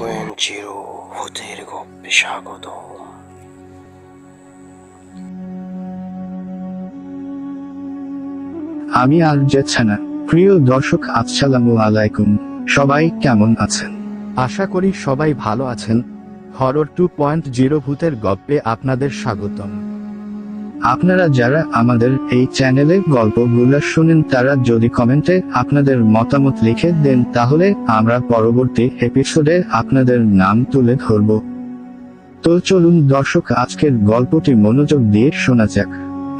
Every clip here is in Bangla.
পয়েন্ট জিরো ভূতের গপ্পে স্বাগত। আমি আর প্রিয় দর্শক, আসসালামু আলাইকুম। সবাই কেমন আছেন? আশা করি সবাই ভালো আছেন। হরর টু পয়েন্ট জিরো ভূতের গল্পে আপনাদের স্বাগতম। আপনারা যারা আমাদের এই চ্যানেলে গল্পগুলো শুনেন, তারা যদি কমেন্টে আপনাদের মতামত লিখে দেন, তাহলে আমরা পরবর্তী এপিসোডে আপনাদের নাম তুলে ধরব। তো চলুন দর্শক, আজকের গল্পটি মনোযোগ দিয়ে শোনা যাক।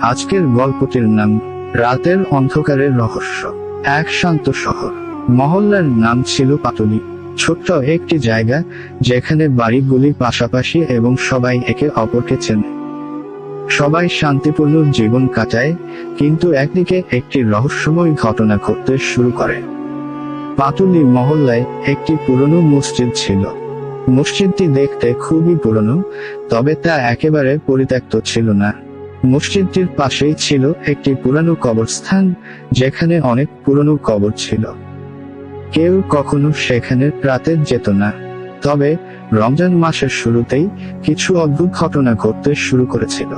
আজকের গল্পটির নাম, রাতের অন্ধকারের রহস্য। এক শান্ত শহর। মহল্লার নাম ছিল পাটুলি। ছোট্ট একটি জায়গা, যেখানে বাড়িগুলি পাশাপাশি এবং সবাই একে অপরকে চেনে। সবাই শান্তিপূর্ণ জীবন কাটায়, কিন্তু একদিকে একটি রহস্যময় ঘটনা ঘটতে শুরু করে। পাতুলি মহল্লায় একটি পুরনো মসজিদ ছিল। মসজিদটি দেখতে খুবই পুরনো, তবে তা একেবারে পরিত্যক্ত ছিল না। মসজিদটির পাশেই ছিল একটি পুরানো কবরস্থান, যেখানে অনেক পুরনো কবর ছিল। কেউ কখনো সেখানে রাতে যেত না। তবে রমজান মাসের শুরুতেই কিছু অদ্ভুত ঘটনা ঘটতে শুরু করেছিল।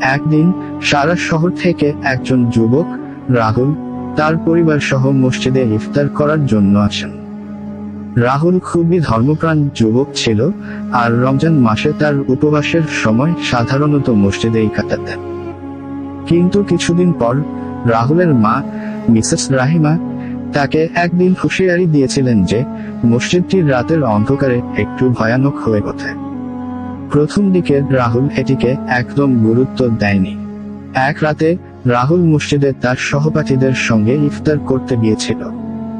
একদিন সারা শহর থেকে একজন যুবক, রাহুল, তার পরিবার সহ মসজিদে ইফতার করার জন্য আসেন। রাহুল খুবই ধর্মপ্রাণ যুবক ছিল, আর রমজান মাসে তার উপবাসের সময় সাধারণত মসজিদেই কাটাতেন। কিন্তু কিছুদিন পর রাহুলের মা, মিসেস রাহিমা, তাকে একদিন হুঁশিয়ারি দিয়েছিলেন যে মসজিদটির রাতের অন্ধকারে একটু ভয়ানক হয়ে ওঠে। প্রথম দিকে রাহুল এটিকে একদম গুরুত্ব দেয়নি। এক রাতে, রাহুল মসজিদে তার সহপাঠীদের সঙ্গে ইফতার করতে গিয়েছিল।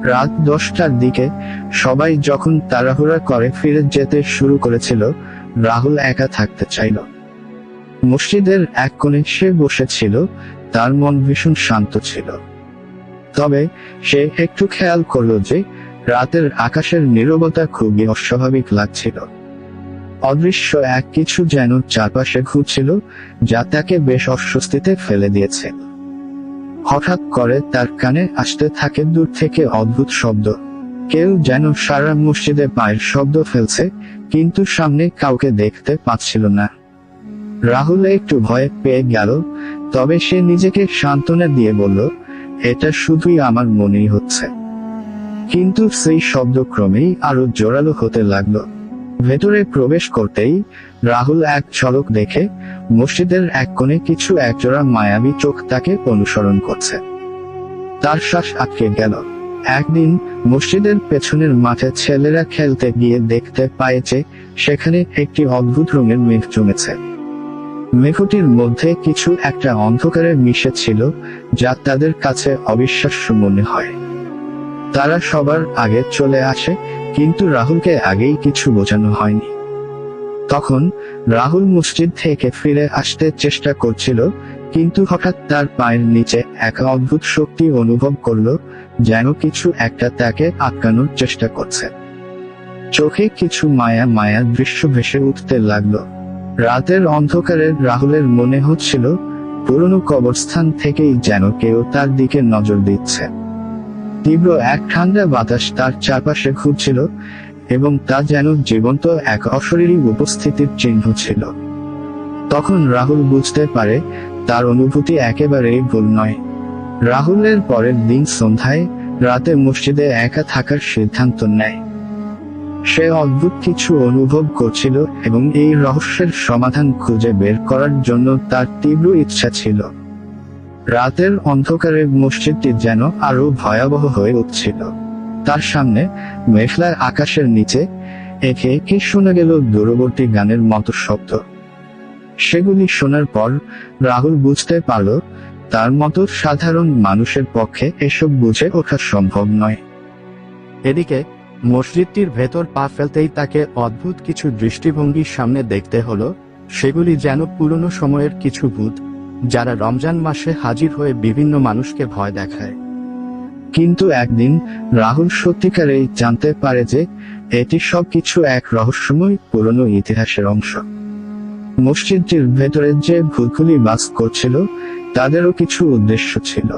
রাত দশটার দিকে, সবাই যখন তাড়াহুড়া করে ফিরে যেতে শুরু করেছিল, রাহুল একা থাকতে চাইল। মসজিদের এক কোণে সে বসেছিল, তার মন ভীষণ শান্ত ছিল। তবে, সে একটু খেয়াল করল যে, রাতের আকাশের নীরবতা খুবই অস্বাভাবিক লাগছিল। অদৃশ্য এক কিছু যেন চারপাশে ঘুরছিল, যা তাকে বেশ অস্বস্তিতে ফেলে দিয়েছে। হঠাৎ করে তার কানে আসতে থাকে দূর থেকে অদ্ভুত শব্দ। কেউ যেন সারা মসজিদে পায়ের শব্দ ফেলছে, কিন্তু সামনে কাউকে দেখতে পাচ্ছিল না। রাহুল একটু ভয় পেয়ে গেল, তবে সে নিজেকে সান্ত্বনা দিয়ে বলল, এটা শুধুই আমার মনেই হচ্ছে। কিন্তু সেই শব্দ ক্রমেই আরও জোরালো হতে লাগল। ভেতরে প্রবেশ করতেই রাহুল এক ঝলক দেখে মসজিদের এক কোণে কিছু একজোড়া মায়াবী চোখ তাকে অনুসরণ করছে। তার শ্বাস আটকে গেল। একদিন মসজিদের পেছনের মাঠে ছেলেরা খেলতে গিয়ে দেখতে পায় যে সেখানে একটি অদ্ভুত রঙের মেঘ জমেছে। মেঘটির মধ্যে কিছু একটা অন্ধকারে মিশে ছিল যা তাদের কাছে অবিশ্বাস্য মনে হয়। তারা সবার আগে চলে আসে কিন্তু রাহুলকে আগেই কিছু বোঝানো হয়নি। তখন রাহুল মসজিদ থেকে ফিরে আসতে চেষ্টা করছিল, কিন্তু হঠাৎ তার পায়ের নিচে এক অদ্ভুত শক্তি অনুভব করল, যেন কিছু একটা তাকে আটকানোর চেষ্টা করছে। চোখে কিছু মায়া মায়া দৃশ্য ভেসে উঠতে লাগল। রাতের অন্ধকারে রাহুলের মনে হচ্ছিল, পুরনো কবরস্থান থেকেই যেন কেউ তার দিকে নজর দিচ্ছে। তীব্র এক ঠান্ডা বাতাস তার চারপাশে ঘুরছিল, এবং তা যেন জীবন্ত এক অশরীরী উপস্থিতির চিহ্ন ছিল। তখন রাহুল বুঝতে পারে, তার অনুভূতি একেবারেই ভুল নয়। রাহুলের পরের দিন সন্ধ্যায় রাতে মসজিদে একা থাকার সিদ্ধান্ত নেয়। সে অদ্ভুত কিছু অনুভব করছিল, এবং এই রহস্যের সমাধান খুঁজে বের করার জন্য তার তীব্র ইচ্ছা ছিল। রাতের অন্ধকারে মসজিদটি যেন আরও ভয়াবহ হয়ে উঠছিল। তার সামনে মেঘলার আকাশের নিচে একে একে শোনা গেল দূরবর্তী গানের মতো শব্দ। সেগুলি শোনার পর রাহুল বুঝতে পারল, তার মতো সাধারণ মানুষের পক্ষে এসব বুঝে ওঠা সম্ভব নয়। এদিকে মসজিদটির ভেতর পা ফেলতেই তাকে অদ্ভুত কিছু দৃষ্টিভঙ্গির সামনে দেখতে হলো, সেগুলি যেন পুরনো সময়ের কিছু ভূত যারা রমজান মাসে হাজির হয়ে বিভিন্ন মানুষকে ভয় দেখায়। কিন্তু একদিন রাহুল সত্যিকারেই জানতে পারে যে, এটি সবকিছু এক রহস্যময় পুরনো ইতিহাসের অংশ। মসজিদটির ভেতরে যে ভূতগুলি বাস করছিল, তাদেরও কিছু উদ্দেশ্য ছিল।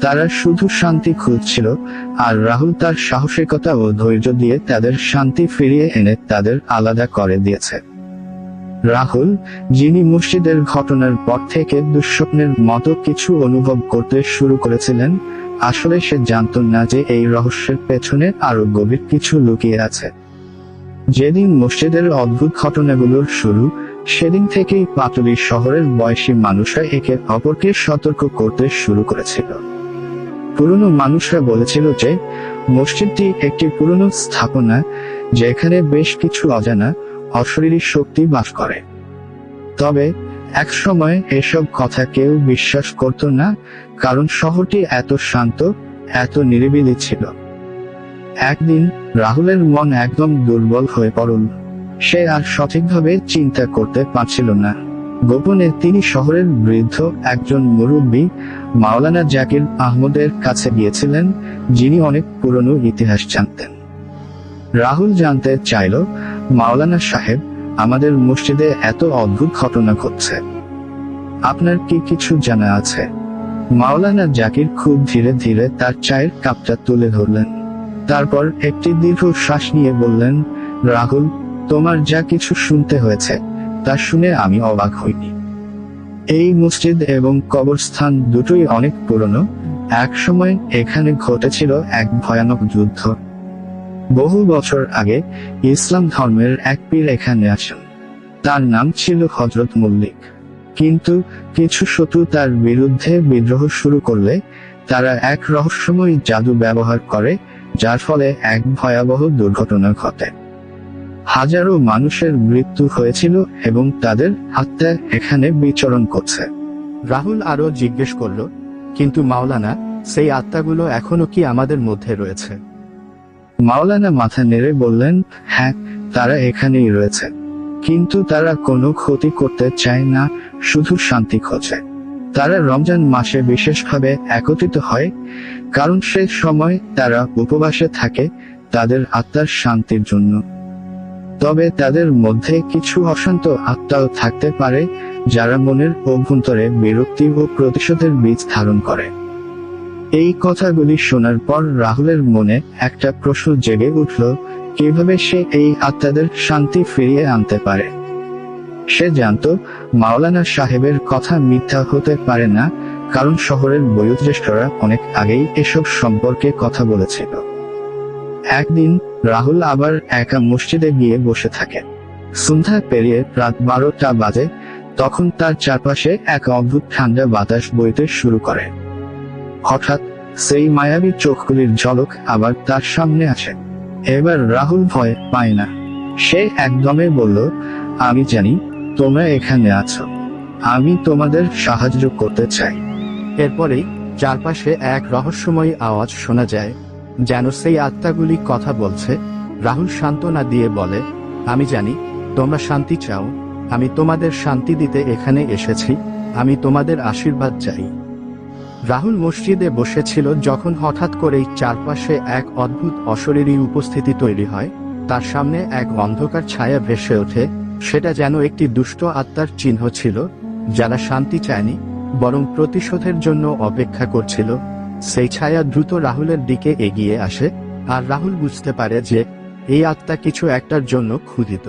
তারা শুধু শান্তি খুঁজছিল, আর রাহুল তার সাহসিকতা ও ধৈর্য দিয়ে তাদের শান্তি ফিরিয়ে এনে তাদের আলাদা করে দিয়েছে। রাহুল, যিনি মসজিদের ঘটনার পর থেকে দুঃস্বপ্নের মতো কিছু অনুভব করতে শুরু করেছিলেন, আসলে সে জানত না যে এই রহস্যের পেছনে আরও গভীর কিছু লুকিয়ে আছে। যেদিন মসজিদের অদ্ভুত ঘটনাগুলোর শুরু, সেদিন থেকেই পাটুলি শহরের বয়সী মানুষরা একে অপরকে সতর্ক করতে শুরু করেছিল। পুরনো মানুষরা বলেছিল যে, মসজিদটি একটি পুরনো স্থাপনা, যেখানে বেশ কিছু অজানা অশরীরী শক্তি বাস করে। তবে এক সময় এসব কথা কেউ বিশ্বাস করত না, কারণ শহরটি এত শান্ত, এত নিরিবিলি ছিল। একদিন রাহুলের মন একদম দুর্বল হয়ে পড়ল। সে আর সঠিকভাবে চিন্তা করতে পারছিল না। গোপনে তিনি শহরের বৃদ্ধ একজন মুরব্বী, মাওলানা জাকির আহমদের কাছে গিয়েছিলেন, যিনি অনেক পুরনো ইতিহাস জানতেন। রাহুল জানতে চাইল মাওলানা সাহেব, আমাদের মসজিদে এত অদ্ভুত ঘটনা ঘটছে। আপনার কি কিছু জানা আছে? মাওলানা জাকির খুব ধীরে ধীরে তার চায়ের কাপটা তুলে ধরলেন। তারপর একটি দীর্ঘ শ্বাস নিয়ে বললেন, রাহুল, তোমার যা কিছু শুনতে হয়েছে, তা শুনে আমি অবাক হইনি। এই মসজিদ এবং কবরস্থান দুটোই অনেক পুরনো। একসময় এখানে ঘটেছিল এক ভয়ানক যুদ্ধ। বহু বছর আগে ইসলাম ধর্মের এক পীর এখানে আসেন। তার নাম ছিল হজরত মল্লিক। কিন্তু কিছু শত্রু তার বিরুদ্ধে বিদ্রোহ শুরু করলে তারা এক রহস্যময় জাদু ব্যবহার করে, যার ফলে এক ভয়াবহ দুর্ঘটনা ঘটে। হাজারো মানুষের মৃত্যু হয়েছিল এবং তাদের আত্মা এখানে বিচরণ করছে। রাহুল আরও জিজ্ঞেস করল, কিন্তু মাওলানা, সেই আত্মাগুলো এখনও কি আমাদের মধ্যে রয়েছে? মাওলানা মাথা নেড়ে বললেন হ্যাঁ তারা এখানেই রয়েছে। কিন্তু তারা কোনো ক্ষতি করতে চায় না, শুধু শান্তি খোঁজে। তারা রমজান মাসে বিশেষভাবে একত্রিত হয়, কারণ সে সময় তারা উপবাসে থাকে, তাদের আত্মার শান্তির জন্য। তবে তাদের মধ্যে কিছু অশান্ত আত্মাও থাকতে পারে, যারা মনের অভ্যন্তরে বিরক্তি ও প্রতিশোধের বীজ ধারণ করে। এই কথাগুলি শোনার পর রাহুলের মনে একটা প্রশ্ন জেগে উঠল, কীভাবে সে এই আত্মাদের শান্তি ফিরিয়ে আনতে পারে? সে জানত, মাওলানা সাহেবের কথা মিথ্যা হতে পারে না, কারণ শহরের বয়োজ্যেষ্ঠরা অনেক আগেই এসব সম্পর্কে কথা বলেছিল। একদিন, রাহুল আবার একা মসজিদে গিয়ে বসে থাকে। সন্ধ্যা পেরিয়ে রাত বারোটা বাজে, তখন তার চারপাশে এক অদ্ভুত ঠান্ডা বাতাস বইতে শুরু করে। হঠাৎ, সেই মায়াবী চোখগুলির ঝলক আবার তার সামনে আসে। এবার রাহুল ভয় পায় না। সে একদমে বলল, আমি জানি, তোমরা এখানে আছো। আমি তোমাদের সাহায্য করতে চাই। এরপরেই চারপাশে এক রহস্যময় আওয়াজ শোনা যায়, যেন সেই আত্মাগুলি কথা বলছে। রাহুল সান্ত্বনা দিয়ে বলে, আমি জানি, তোমরা শান্তি চাও। আমি তোমাদের শান্তি দিতে এখানে এসেছি। আমি তোমাদের আশীর্বাদ চাই। রাহুল মসজিদে বসেছিল যখন হঠাৎ করেই চারপাশে এক অদ্ভুত অশরীরী উপস্থিতি তৈরি হয়, তার সামনে এক অন্ধকার ছায়া ভেসে ওঠে, সেটা যেন একটি দুষ্ট আত্মার চিহ্ন ছিল, যারা শান্তি চায়নি, বরং প্রতিশোধের জন্য অপেক্ষা করছিল। সেই ছায়া দ্রুত রাহুলের দিকে এগিয়ে আসে, আর রাহুল বুঝতে পারে যে, এই আত্মা কিছু একটার জন্য ক্ষুধিত।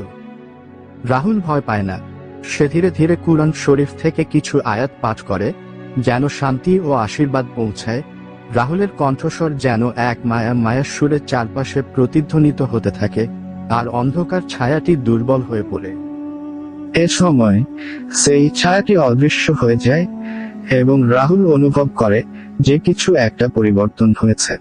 রাহুল ভয় পায় না, সে ধীরে ধীরে কুরআন শরীফ থেকে কিছু আয়াত পাঠ করে যেন শান্তি ও আশীর্বাদ পৌঁছায়। রাহুলের কণ্ঠস্বর যেন এক মায়া, মায়ার সুরের চারপাশে প্রতিধ্বনিত হতে থাকে, আর অন্ধকার ছায়াটি দুর্বল হয়ে পড়ে। এ সময় সেই ছায়াটি অদৃশ্য হয়ে যায় এবং রাহুল অনুভব করে যে কিছু একটা পরিবর্তন হয়েছে।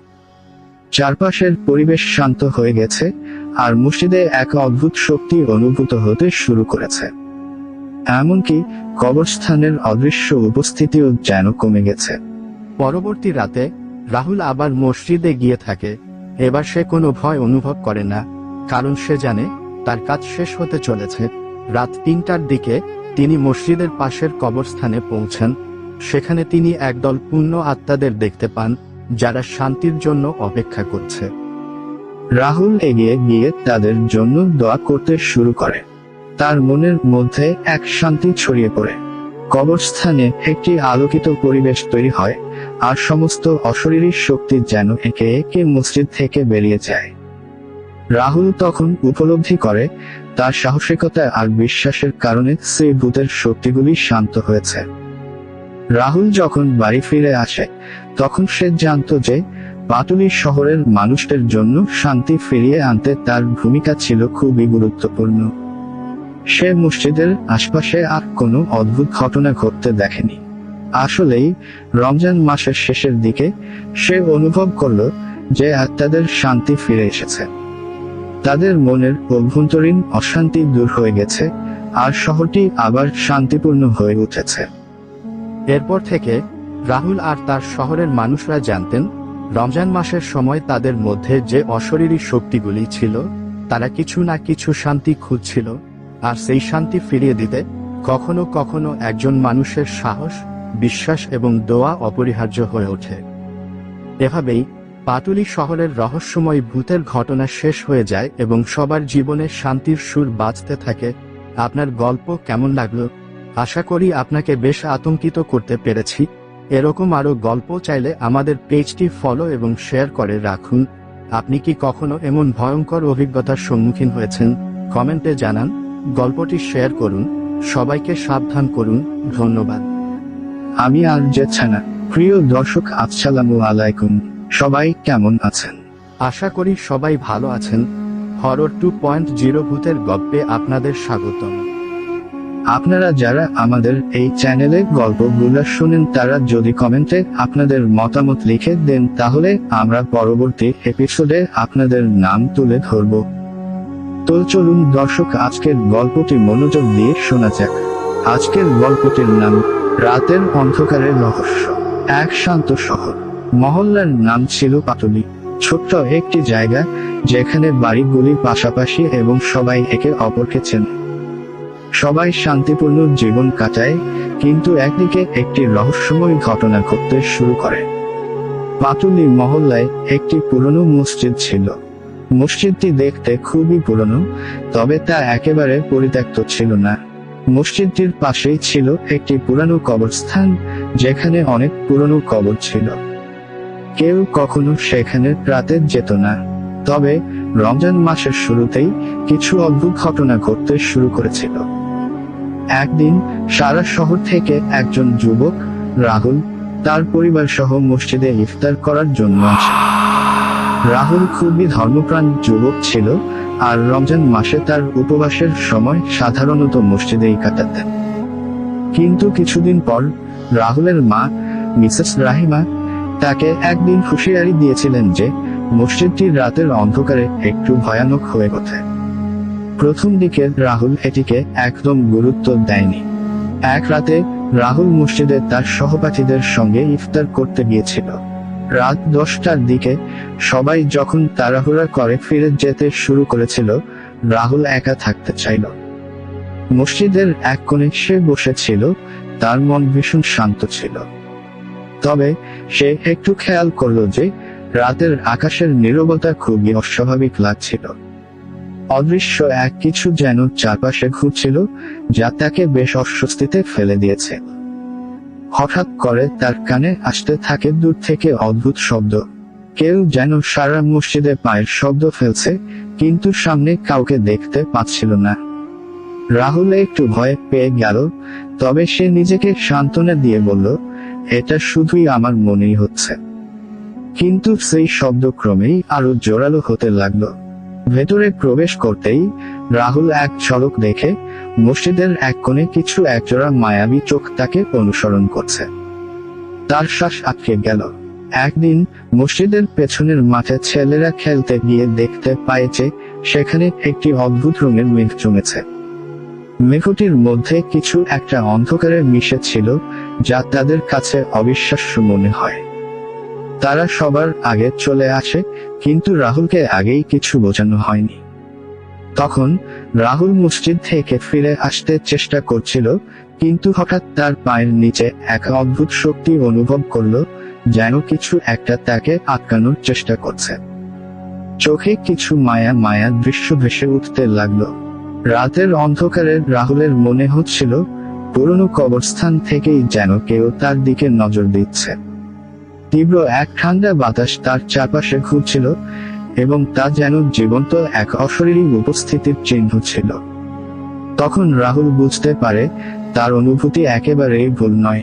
চারপাশের পরিবেশ শান্ত হয়ে গেছে, আর মসজিদে এক অদ্ভুত শক্তি অনুভূত হতে শুরু করেছে। এমনকি কবরস্থানের অদৃশ্য উপস্থিতিও যেন কমে গেছে। পরবর্তী রাতে, রাহুল আবার মসজিদে গিয়ে থাকে। এবার সে কোনো ভয় অনুভব করে না, কারণ সে জানে তার কাজ শেষ হতে চলেছে। রাত তিনটার দিকে তিনি মসজিদের পাশের কবরস্থানে পৌঁছান। সেখানে তিনি একদল পূর্ণ আত্মাদের দেখতে পান, যারা শান্তির জন্য অপেক্ষা করছে। রাহুল এগিয়ে গিয়ে তাদের জন্য দোয়া করতে শুরু করে। তার মনের মধ্যে এক শান্তি ছড়িয়ে পড়ে। কবরস্থানে একটি আলোকিত পরিবেশ তৈরি হয়, আর সমস্ত অশরীরী শক্তি যেন একে একে মসজিদ থেকে বেরিয়ে যায়। রাহুল তখন উপলব্ধি করে, তার সাহসিকতা আর বিশ্বাসের কারণে সেই ভূতের শক্তিগুলি শান্ত হয়েছে। রাহুল যখন বাড়ি ফিরে আসে, তখন সে জানত যে, পাটুলি শহরের মানুষদের জন্য শান্তি ফিরিয়ে আনতে তার ভূমিকা ছিল খুবই গুরুত্বপূর্ণ। সে মসজিদের আশপাশে আর কোনো অদ্ভুত ঘটনা ঘটতে দেখেনি। আসলেই, রমজান মাসের শেষের দিকে সে অনুভব করল যে আত্মাদের শান্তি ফিরে এসেছে। তাদের মনের অভ্যন্তরীণ অশান্তি দূর হয়ে গেছে, আর শহরটি আবার শান্তিপূর্ণ হয়ে উঠেছে। এরপর থেকে রাহুল আর তার শহরের মানুষরা জানতেন, রমজান মাসের সময় তাদের মধ্যে যে অশরীরী শক্তিগুলি ছিল, তারা কিছু না কিছু শান্তি খুঁজছিল আর সেই শান্তি ফিরিয়ে দিতে কখনো কখনো একজন মানুষের সাহস, বিশ্বাস এবং দোয়া অপরিহার্য হয়ে ওঠে। এভাবেই পাতুলি শহরের রহস্যময় ভূতের ঘটনা শেষ হয়ে যায় এবং সবার জীবনে শান্তির সুর বাঁচতে থাকে। আপনার গল্প কেমন লাগল? আশা করি আপনাকে বেশ আতঙ্কিত করতে পেরেছি। এরকম আরও গল্প চাইলে আমাদের পেজটি ফলো এবং শেয়ার করে রাখুন। আপনি কি কখনো এমন ভয়ঙ্কর অভিজ্ঞতার সম্মুখীন হয়েছেন? কমেন্টে জানান। গল্পটি শেয়ার করুন, সবাইকে সাবধান করুন, ধন্যবাদ। আমি আর যেছে না প্রিয় দর্শক, আসসালামু আলাইকুম, সবাই কেমন আছেন? আশা করি সবাই ভালো আছেন। হরর টু পয়েন্ট জিরো ভূতের গল্পে আপনাদের স্বাগতম। আপনারা যারা আমাদের এই চ্যানেলে গল্পগুলো শুনেন, তারা যদি কমেন্টে আপনাদের মতামত লিখে দেন, তাহলে আমরা পরবর্তী এপিসোডে আপনাদের নাম তুলে ধরব। তো চলুন দর্শক, আজকের গল্পটি মনোযোগ দিয়ে শোনা যাক। আজকের গল্পটির নাম, রাতের অন্ধকারের রহস্য। এক শান্ত শহর। মহল্লার নাম ছিল পাটুলি। ছোট্ট একটি জায়গা, যেখানে বাড়িগুলি পাশাপাশি এবং সবাই একে অপরকে চেনে। সবাই শান্তিপূর্ণ জীবন কাটায়, কিন্তু একদিকে একটি রহস্যময় ঘটনা ঘটতে শুরু করে। পাটুলি মহল্লায় একটি পুরনো মসজিদ ছিল। মসজিদটি দেখতে খুবই পুরনো, তবে তা একেবারে পরিত্যক্ত ছিল না। মসজিদটির পাশেই ছিল একটি পুরানো কবরস্থান, যেখানে অনেক পুরনো কবর ছিল। কেউ কখনো সেখানে রাতে যেত না, তবে রমজান মাসের শুরুতেই কিছু অদ্ভুত ঘটনা ঘটতে শুরু করেছিল। একদিন সারা শহর থেকে একজন যুবক, রাহুল, তার পরিবার সহ মসজিদে ইফতার করার জন্য আসে। রাহুল খুবই ধর্মপ্রাণ যুবক ছিল, আর রমজান মাসে তার উপবাসের সময় সাধারণত মসজিদেই কাটাতেন। কিন্তু কিছুদিন পর রাহুলের মা, মিসেস রাহিমা, তাকে একদিন হুঁশিয়ারি দিয়েছিলেন যে মসজিদটি রাতের অন্ধকারে একটু ভয়ানক হয়ে ওঠে। প্রথম দিকে রাহুল এটিকে একদম গুরুত্ব দেয়নি। এক রাতে রাহুল মসজিদে তার সহপাঠীদের সঙ্গে ইফতার করতে গিয়েছিল। রাত দশটার দিকে সবাই যখন তাড়াহুড়া করে ফিরে যেতে শুরু করেছিল, রাহুল একা থাকতে চাইল। মসজিদের এক কোণে সে বসেছিল, তার মন ভীষণ শান্ত ছিল। তবে সে একটু খেয়াল করল যে রাতের আকাশের নীরবতা খুবই অস্বাভাবিক লাগছিল। অদৃশ্য এক কিছু যেন চারপাশে ঘুরছিল, যা তাকে বেশ অস্বস্তিতে ফেলে দিয়েছে। হঠাৎ করে তার কানে আসতে থাকে দূর থেকে অদ্ভুত শব্দ। কেউ যেন সারা মসজিদে পায়ের শব্দ ফেলছে, কিন্তু সামনে কাউকে দেখতে পাচ্ছিল না। রাহুল একটু ভয় পেয়ে গেল, তবে সে নিজেকে সান্ত্বনা দিয়ে বলল, এটা শুধুই আমার মনেই হচ্ছে। কিন্তু সেই শব্দ ক্রমেই আরও জোরালো হতে লাগল। ভেতরে প্রবেশ করতেই রাহুল এক ঝলক দেখে মসজিদের এক কোণে কিছু একজোড়া মায়াবী চোখ তাকে অনুসরণ করছে। তার শ্বাস আটকে গেল। একদিন মসজিদের পেছনের মাঠে ছেলেরা খেলতে গিয়ে দেখতে পায় যে সেখানে একটি অদ্ভুত রঙের মেঘ জমেছে। মেঘটির মধ্যে কিছু একটা অন্ধকারে মিশে ছিল যা তাদের কাছে অবিশ্বাস্য মনে হয়। তারা সবার আগে চলে আসে, কিন্তু রাহুলকে আগেই কিছু বোঝানো হয়নি। তখন রাহুল মসজিদ থেকে ফিরে আসতে চেষ্টা করছিল, কিন্তু হঠাৎ তার পায়ের নিচে এক অদ্ভুত শক্তি অনুভব করল, যেন কিছু একটা তাকে আটকানোর চেষ্টা করছে। চোখে কিছু মায়া মায়া দৃশ্য ভেসে উঠতে লাগল। রাতের অন্ধকারে রাহুলের মনে হচ্ছিল, পুরনো কবরস্থান থেকেই যেন কেউ তার দিকে নজর দিচ্ছে। তীব্র এক ঠান্ডা বাতাস তার চারপাশে ঘুরছিল এবং তা যেন জীবন্ত এক অশরীরী উপস্থিতির চিহ্ন ছিল। তখন রাহুল বুঝতে পারে, তার অনুভূতি একেবারেই ভুল নয়।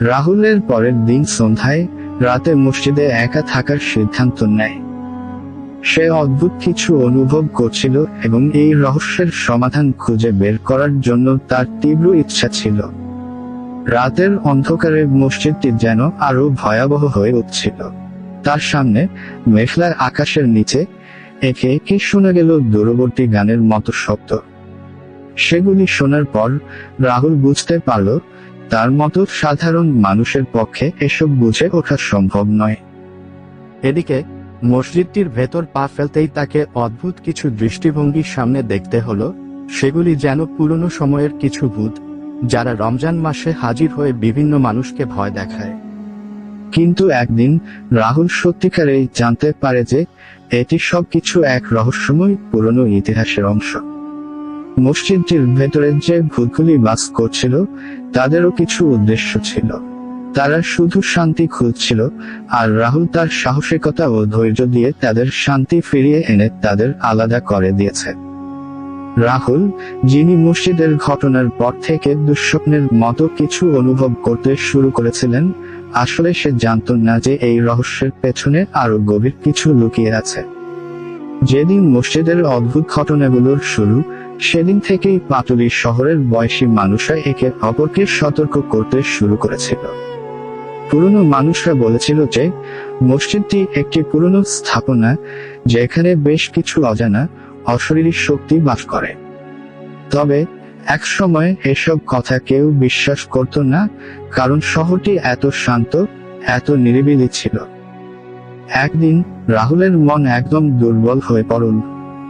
রাহুলের পরের দিন সন্ধ্যায়, রাতে মসজিদে একা থাকার সিদ্ধান্ত নেয়। সে অদ্ভুত কিছু অনুভব করছিল এবং এই রহস্যের সমাধান খুঁজে বের করার জন্য তার তীব্র ইচ্ছা ছিল। রাতের অন্ধকারে মসজিদটি যেন আরও ভয়াবহ হয়ে উঠছিল। তার সামনে মেঘলার আকাশের নিচে একে একে শোনা গেল দূরবর্তী গানের মতো শব্দ। সেগুলি শোনার পর রাহুল বুঝতে পারল, তার মতো সাধারণ মানুষের পক্ষে এসব বুঝে ওঠা সম্ভব নয়। এদিকে মসজিদটির ভেতর পা ফেলতেই তাকে অদ্ভুত কিছু দৃষ্টিভঙ্গির সামনে দেখতে হলো, সেগুলি যেন পুরনো সময়ের কিছু ভূত, যারা রমজান মাসে হাজির হয়ে বিভিন্ন মানুষকে ভয় দেখায়। কিন্তু একদিন রাহুল সত্যিকারেই জানতে পারে যে এটি সবকিছু এক রহস্যময় পুরনো ইতিহাসের অংশ। মসজিদটির ভেতরে যে ভূতগুলি বাস করছিল, তাদেরও কিছু উদ্দেশ্য ছিল। তারা শুধু শান্তি খুঁজছিল, আর রাহুল তার সাহসিকতা ও ধৈর্য দিয়ে তাদের শান্তি ফিরিয়ে এনে তাদের আলাদা করে দিয়েছে। রাহুল, যিনি মসজিদের ঘটনার পর থেকে দুঃস্বপ্নের মতো কিছু অনুভব করতে শুরু করেছিলেন আসলে সে জানত না যে এই রহস্যের পেছনে আরও গভীর কিছু লুকিয়ে আছে। যেদিন মসজিদের অদ্ভুত ঘটনাগুলোর শুরু, সেদিন থেকেই পাতুলি শহরের বয়সী মানুষরা একে অপরকে সতর্ক করতে শুরু করেছিল। পুরনো মানুষরা বলেছিল যে, মসজিদটি একটি পুরনো স্থাপনা, যেখানে বেশ কিছু অজানা, অশরীরী শক্তি বাস করে। তবে এক সময় এসব কথা কেউ বিশ্বাস করত না, কারণ শহরটি এত শান্ত, এত নিরিবিলি ছিল। একদিন রাহুলের মন একদম দুর্বল হয়ে পড়ল।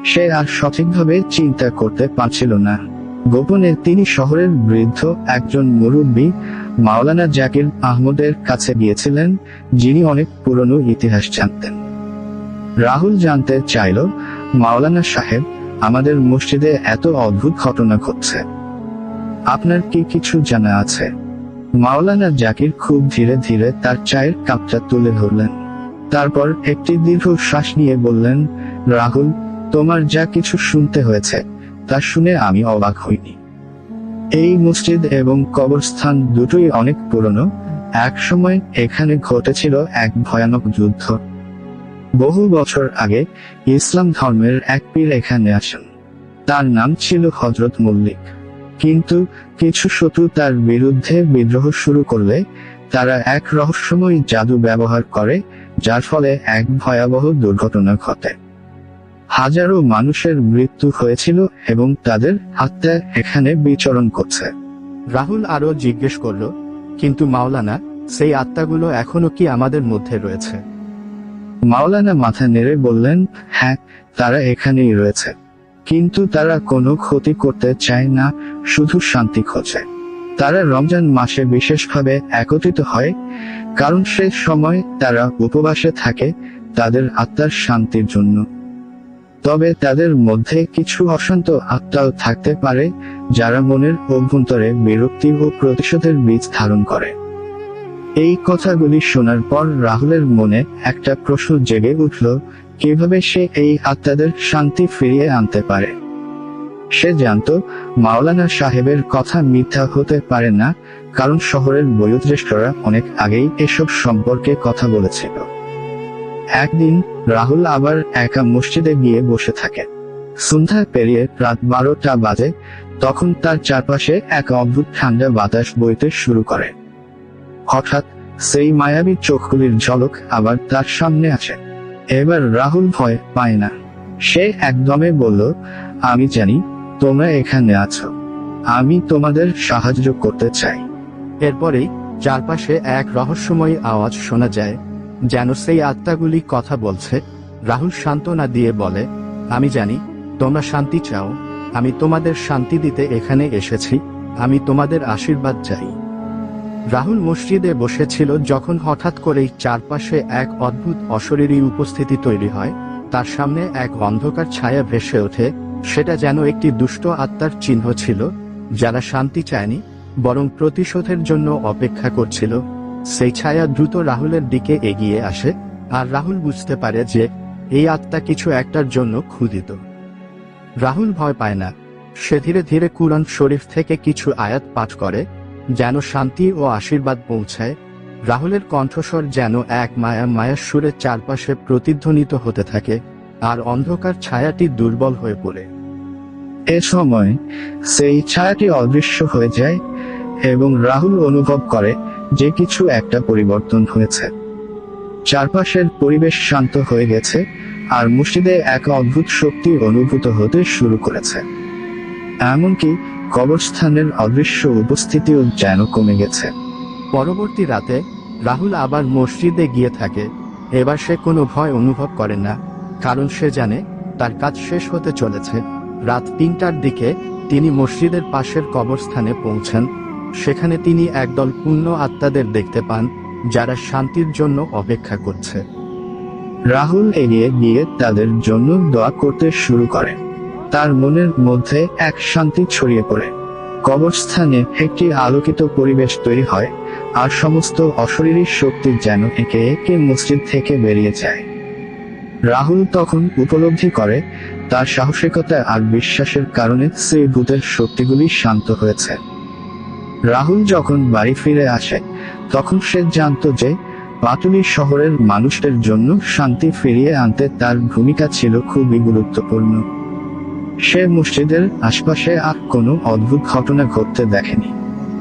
সে আর সঠিকভাবে চিন্তা করতে পারছিল না। গোপনে তিনি শহরের বৃদ্ধ একজন মুরব্বী, মাওলানা জাকির আহমদের কাছে গিয়েছিলেন, যিনি অনেক পুরনো ইতিহাস জানতেন। রাহুল জানতে চাইল, মাওলানা সাহেব আমাদের মসজিদে এত অদ্ভুত ঘটনা ঘটছে। আপনার কি কিছু জানা আছে? মাওলানা জাকির খুব ধীরে ধীরে তার চায়ের কাপটা তুলে ধরলেন। তারপর একটি দীর্ঘ শ্বাস নিয়ে বললেন, রাহুল, তোমার যা কিছু শুনতে হয়েছে, তা শুনে আমি অবাক হইনি। এই মসজিদ এবং কবরস্থান দুটোই অনেক পুরনো। এক সময় এখানে ঘটেছিল এক ভয়ানক যুদ্ধ। বহু বছর আগে ইসলাম ধর্মের এক পীর এখানে আসেন। তার নাম ছিল হজরত মল্লিক। কিন্তু কিছু শত্রু তার বিরুদ্ধে বিদ্রোহ শুরু করলে তারা এক রহস্যময় জাদু ব্যবহার করে, যার ফলে এক ভয়াবহ দুর্ঘটনা ঘটে। হাজারো মানুষের মৃত্যু হয়েছিল এবং তাদের আত্মা এখানে বিচরণ করছে। রাহুল আরও জিজ্ঞেস করল, কিন্তু মাওলানা, সেই আত্মাগুলো এখনও কি আমাদের মধ্যে রয়েছে? মাওলানা মাথা নেড়ে বললেন হ্যাঁ তারা এখানেই রয়েছে। কিন্তু তারা কোনো ক্ষতি করতে চায় না, শুধু শান্তি খোঁজে। তারা রমজান মাসে বিশেষভাবে একত্রিত হয়, কারণ সে সময় তারা উপবাসে থাকে, তাদের আত্মার শান্তির জন্য। তবে তাদের মধ্যে কিছু অশান্ত আত্মাও থাকতে পারে, যারা মনের অভ্যন্তরে বিরক্তি ও প্রতিশোধের বীজ ধারণ করে। এই কথাগুলি শোনার পর রাহুলের মনে একটা প্রশ্ন জেগে উঠল, কীভাবে সে এই আত্মাদের শান্তি ফিরিয়ে আনতে পারে? সে জানত, মাওলানা সাহেবের কথা মিথ্যা হতে পারে না, কারণ শহরের বয়োজ্যেষ্ঠরা অনেক আগেই এসব সম্পর্কে কথা বলেছিল। একদিন রাহুল আবার একা মসজিদে গিয়ে বসে থাকে। সন্ধ্যা পেরিয়ে রাত বারোটা বাজে, তখন তার চারপাশে এক অদ্ভুত ঠান্ডা বাতাস বইতে শুরু করে। হঠাৎ সেই মায়াবী চোখগুলির ঝলক আবার তার সামনে আসে। এবার রাহুল ভয় পায় না। সে একদমে বলল, আমি জানি, তোমরা এখানে আছো। আমি তোমাদের সাহায্য করতে চাই। এরপরেই চারপাশে এক রহস্যময় আওয়াজ শোনা যায়, যেন সেই আত্মাগুলি কথা বলছে। রাহুল সান্ত্বনা দিয়ে বলে, আমি জানি, তোমরা শান্তি চাও। আমি তোমাদের শান্তি দিতে এখানে এসেছি। আমি তোমাদের আশীর্বাদ চাই। রাহুল মসজিদে বসেছিল যখন হঠাৎ করেই চারপাশে এক অদ্ভুত অশরীরী উপস্থিতি তৈরি হয়, তার সামনে এক অন্ধকার ছায়া ভেসে ওঠে, সেটা যেন একটি দুষ্ট আত্মার চিহ্ন ছিল, যারা শান্তি চায়নি, বরং প্রতিশোধের জন্য অপেক্ষা করছিল। সেই ছায়া দ্রুত রাহুলের দিকে এগিয়ে আসে, আর রাহুল বুঝতে পারে যে, এই আত্মা কিছু একটার জন্য ক্ষুদিত রাহুল ভয় পায় না, সে ধীরে ধীরে কুরআন শরীফ থেকে কিছু আয়াত পাঠ করে যেন শান্তি ও আশীর্বাদ পৌঁছায়। রাহুলের কণ্ঠস্বর যেন এক মায়া, মায়ার সুরের চারপাশে প্রতিধ্বনিত হতে থাকে, আর অন্ধকার ছায়াটি দুর্বল হয়ে পড়ে। এ সময় সেই ছায়াটি অদৃশ্য হয়ে যায় এবং রাহুল অনুভব করে যে কিছু একটা পরিবর্তন হয়েছে। চারপাশের পরিবেশ শান্ত হয়ে গেছে, আর মসজিদে এক অদ্ভুত শক্তি অনুভূত হতে শুরু করেছে। এমনকি কবরস্থানের অদৃশ্য উপস্থিতিও যেন কমে গেছে। পরবর্তী রাতে, রাহুল আবার মসজিদে গিয়ে থাকে। এবার সে কোনো ভয় অনুভব করে না, কারণ সে জানে তার কাজ শেষ হতে চলেছে। রাত তিনটার দিকে তিনি মসজিদের পাশের কবরস্থানে পৌঁছান। সেখানে তিনি একদল পূর্ণ আত্মাদের দেখতে পান, যারা শান্তির জন্য অপেক্ষা করছে। রাহুল এগিয়ে গিয়ে তাদের জন্য দোয়া করতে শুরু করে তার মনের মধ্যে এক শান্তি ছড়িয়ে পড়ে। কবরস্থানে একটি আলোকিত পরিবেশ তৈরি হয়, আর সমস্ত অশরীরী শক্তি যেন একে একে মসজিদ থেকে বেরিয়ে যায়। রাহুল তখন উপলব্ধি করে, তার সাহসিকতা আর বিশ্বাসের কারণে সেই ভূতের শক্তিগুলি শান্ত হয়েছে। রাহুল যখন বাড়ি ফিরে আসে, তখন সে জানতো যে, পাটুলি শহরের মানুষদের জন্য শান্তি ফিরিয়ে আনতে তার ভূমিকা ছিল খুবই গুরুত্বপূর্ণ। সে মসজিদের আশপাশে আর কোনো অদ্ভুত ঘটনা ঘটতে দেখেনি।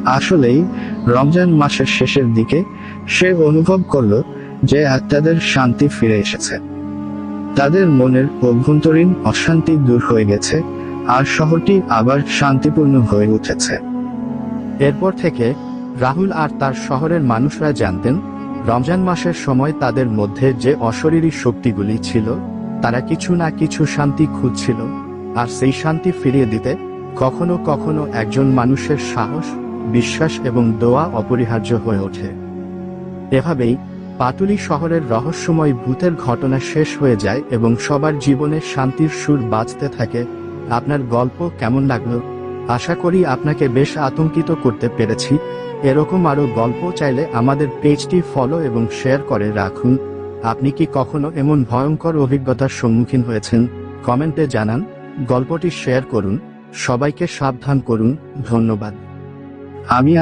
আসলেই, রমজান মাসের শেষের দিকে সে অনুভব করল যে আত্মাদের শান্তি ফিরে এসেছে। তাদের মনের অভ্যন্তরীণ অশান্তি দূর হয়ে গেছে, আর শহরটি আবার শান্তিপূর্ণ হয়ে উঠেছে। এরপর থেকে রাহুল আর তার শহরের মানুষরা জানতেন, রমজান মাসের সময় তাদের মধ্যে যে অশরীরী শক্তিগুলি ছিল, তারা কিছু না কিছু শান্তি খুঁজছিল। আর সেই শান্তি ফিরিয়ে দিতে, কখনো কখনো একজন মানুষের সাহস, বিশ্বাস এবং দোয়া অপরিহার্য হয়ে ওঠে। এভাবেই, পাটুলি শহরের রহস্যময় ভূতের ঘটনা শেষ হয়ে যায় এবং সবার জীবনে শান্তির সুর বাঁচতে থাকে। আপনার গল্প কেমন লাগল? আশা করি আপনাকে বেশ আতঙ্কিত করতে পেরেছি। এরকম আরও গল্প চাইলে আমাদের পেজটি ফলো এবং শেয়ার করে রাখুন। আপনি কি কখনো এমন ভয়ঙ্কর অভিজ্ঞতার সম্মুখীন হয়েছেন? কমেন্টে জানান। গল্পটি শেয়ার করুন সবাইকে সাবধান করুন ধন্যবাদ। আমি